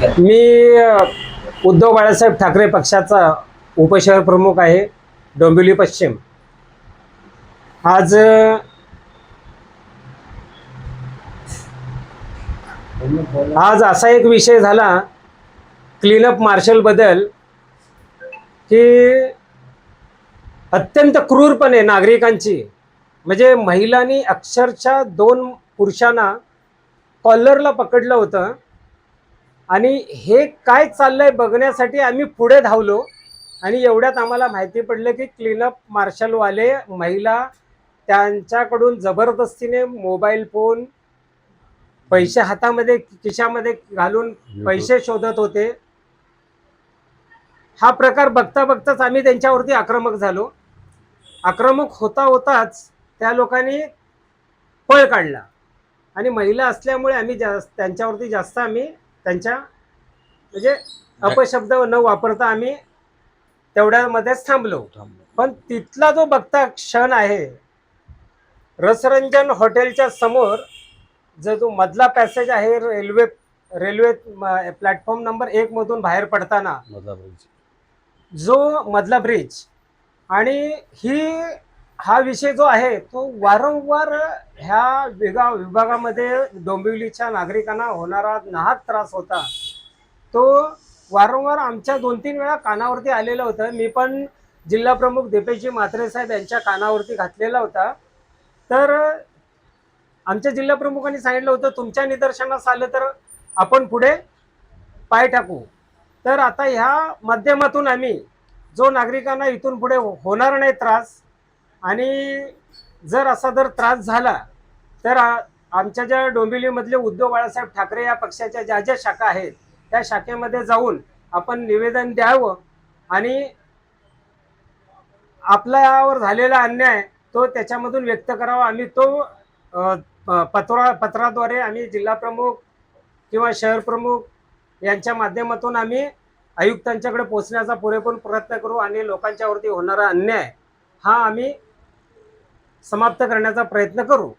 मी उद्धव बाळासाहेब ठाकरे पक्षाचा उपशहर प्रमुख आहे डोंबिवली पश्चिम. आज आज असा एक विषय झाला क्लीनअप मार्शल बदल की अत्यंत क्रूरपणे नागरिकांची म्हणजे महिलांनी अक्षरशः दोन पुरुषांना कॉलरला पकडलं होतं. आणि हे काय चाललंय बघण्यासाठी आम्ही पुढे धावलो. आणि एवढ्यात आम्हाला माहिती पडलं की क्लीनअप मार्शलवाले महिला त्यांच्याकडून जबरदस्तीने मोबाईल फोन पैसे हातामध्ये खिशामध्ये घालून पैसे शोधत होते. हा प्रकार बघता बघताच आम्ही त्यांच्यावरती आक्रमक झालो. आक्रमक होता होताच त्या लोकांनी पळ काढला. आणि महिला असल्यामुळे आम्ही जास्त त्यांच्यावरती जास्त आम्ही त्यांच्या म्हणजे अपशब्द न वापरता आम्ही तेवढ्यामध्येच थांबलो. पण तिथला जो बघता क्षण आहे रसरंजन हॉटेलच्या समोर जो जो मधला पॅसेज आहे रेल्वे रेल्वे प्लॅटफॉर्म नंबर एक मधून बाहेर पडताना जो मधला ब्रिज आणि ही हा विषय जो आहे तो वारंवार ह्या विगा विभागामध्ये डोंबिवलीच्या नागरिकांना होणारा नाहक त्रास होता. तो वारंवार आमच्या दोन तीन वेळा कानावरती आलेलं होतं. मी पण जिल्हा प्रमुख दीपेशजी म्हात्रे साहेब यांच्या कानावरती घातलेला होता. तर आमच्या जिल्हा प्रमुखांनी सांगितलं होतं तुमच्या निदर्शनास आलं तर आपण पुढे पाय टाकू. तर आता ह्या माध्यमातून आम्ही जो नागरिकांना इथून पुढे हो-, होणार नाही त्रास आणि जर असा जर त्रास झाला तर आमच्या ज्या डोंबिवलीमधले उद्धव बाळासाहेब ठाकरे या पक्षाच्या ज्या ज्या शाखा आहेत त्या शाखेमध्ये जाऊन आपण निवेदन द्यावं आणि आपल्यावर झालेला अन्याय तो त्याच्यामधून व्यक्त करावा. आम्ही तो पत्रा पत्राद्वारे आम्ही जिल्हा प्रमुख किंवा शहर प्रमुख यांच्या माध्यमातून आम्ही आयुक्तांच्याकडे पोहोचण्याचा पुरेपूर प्रयत्न करू आणि लोकांच्यावरती होणारा अन्याय हा आम्ही समाप्त करण्याचा प्रयत्न करू.